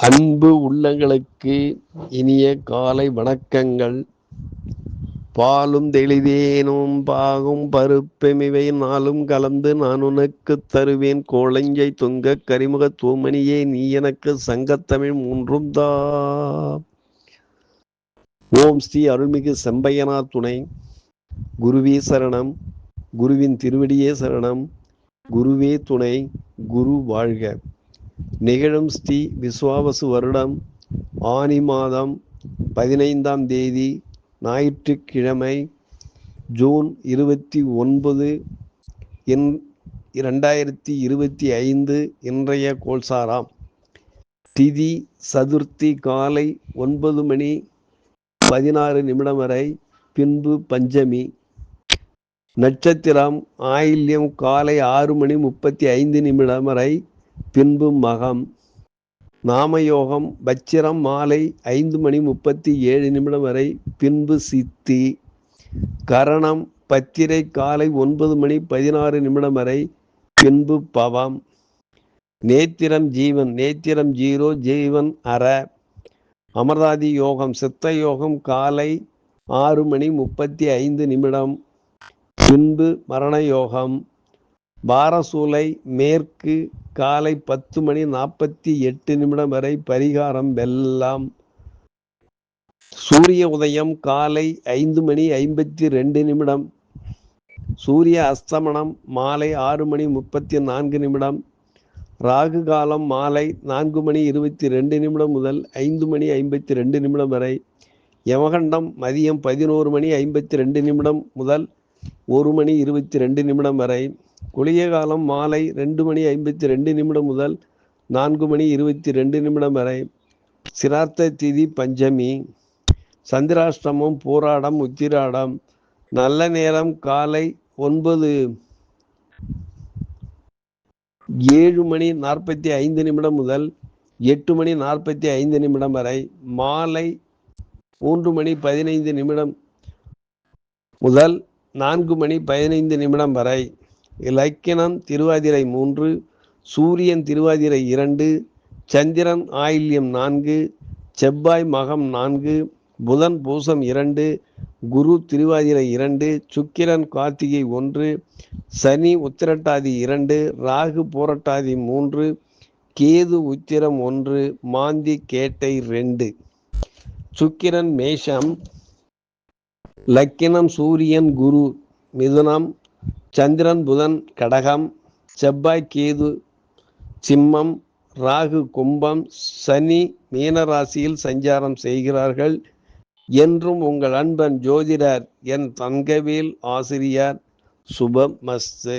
அன்பு உள்ளங்களுக்கு இனிய காலை வணக்கங்கள். பாலும் தெளிதேனும் பாகும் பருப்பெமிவை நாளும் கலந்து நான் உனக்கு தருவேன். கோளஞ்சை துங்க கரிமுக தூமணியே நீ எனக்கு சங்கத்தமிழ் மூன்றும் தா. ஓம் ஸ்ரீ அருள்மிகு செம்பையனார் துணை. குருவே சரணம். குருவின் திருவடியே சரணம். குருவே துணை. குரு வாழ்க. நிகழும் ஸ்ரீ விஸ்வாவசு வருடம் ஆனி மாதம் பதினைந்தாம் தேதி ஞாயிற்றுக்கிழமை ஜூன் இருபத்தி ஒன்பது இன் இரண்டாயிரத்தி இருபத்தி ஐந்து இன்றைய கோல்சாராம் திதி சதுர்த்தி காலை ஒன்பது மணி பதினாறு நிமிடம் வரை பின்பு பஞ்சமி. நட்சத்திரம் ஆயில்யம் காலை ஆறு மணி முப்பத்தி ஐந்து நிமிடம் வரை பின்பு மகம். நாமயோகம் பச்சிரம் மாலை ஐந்து மணி முப்பத்தி ஏழு நிமிடம் வரை பின்பு சித்தி. கரணம் பத்திரை காலை ஒன்பது மணி பதினாறு நிமிடம் வரை பின்பு பவம். நேத்திரம் ஜீவன் நேத்திரம் ஜீரோ ஜீவன் அற. அமர்தாதி யோகம் சித்த யோகம் காலை ஆறு மணி முப்பத்தி ஐந்து நிமிடம். பின்பு மரண யோகம். பாரசூலை மேற்கு காலை பத்து மணி நாற்பத்தி எட்டு நிமிடம் வரை பரிகாரம் வெல்லாம். சூரிய உதயம் காலை ஐந்து மணி ஐம்பத்தி ரெண்டு நிமிடம். சூரிய அஸ்தமனம் மாலை ஆறு மணி முப்பத்தி நான்கு நிமிடம். ராகு காலம் மாலை நான்கு மணி இருபத்தி ரெண்டு நிமிடம் முதல் ஐந்து மணி ஐம்பத்தி ரெண்டு நிமிடம் வரை. யமகண்டம் மதியம் பதினோரு மணி ஐம்பத்தி ரெண்டு நிமிடம் முதல் ஒரு மணி இருபத்தி ரெண்டு நிமிடம் வரை. குளிய காலம் மாலை ரெண்டு மணி ஐம்பத்தி ரெண்டு நிமிடம் முதல் நான்கு மணி இருபத்தி ரெண்டு நிமிடம் வரை சிரார்த்த திதி பஞ்சமி சந்திராஷ்டமம் போராடம் உத்திராடம் நல்ல நேரம் காலை ஒன்பது ஏழு மணி நாற்பத்தி ஐந்து நிமிடம் முதல் எட்டு மணி நாற்பத்தி ஐந்து நிமிடம் வரை மாலை மூன்று மணி பதினைந்து நிமிடம் முதல் நான்கு மணி பதினைந்து நிமிடம் வரை இலக்கினம் திருவாதிரை மூன்று சூரியன் திருவாதிரை இரண்டு சந்திரன் ஆயில்யம் நான்கு செவ்வாய் மகம் நான்கு புதன் பூசம் இரண்டு குரு திருவாதிரை இரண்டு சுக்கிரன் கார்த்திகை ஒன்று சனி உத்திரட்டாதி இரண்டு ராகு போரட்டாதி மூன்று கேது உத்திரம் ஒன்று மாந்தி கேட்டை ரெண்டு. சுக்கிரன் மேஷம் லக்கினம் சூரியன் குரு மிதுனம் சந்திரன் புதன் கடகம் செவ்வாய் கேது சிம்மம் ராகு கும்பம் சனி மீனராசியில் சஞ்சாரம் செய்கிறார்கள். என்றும் உங்கள் அன்பன் ஜோதிடர் என் தங்கவேல் ஆசிரியர் சுபமஸ்து.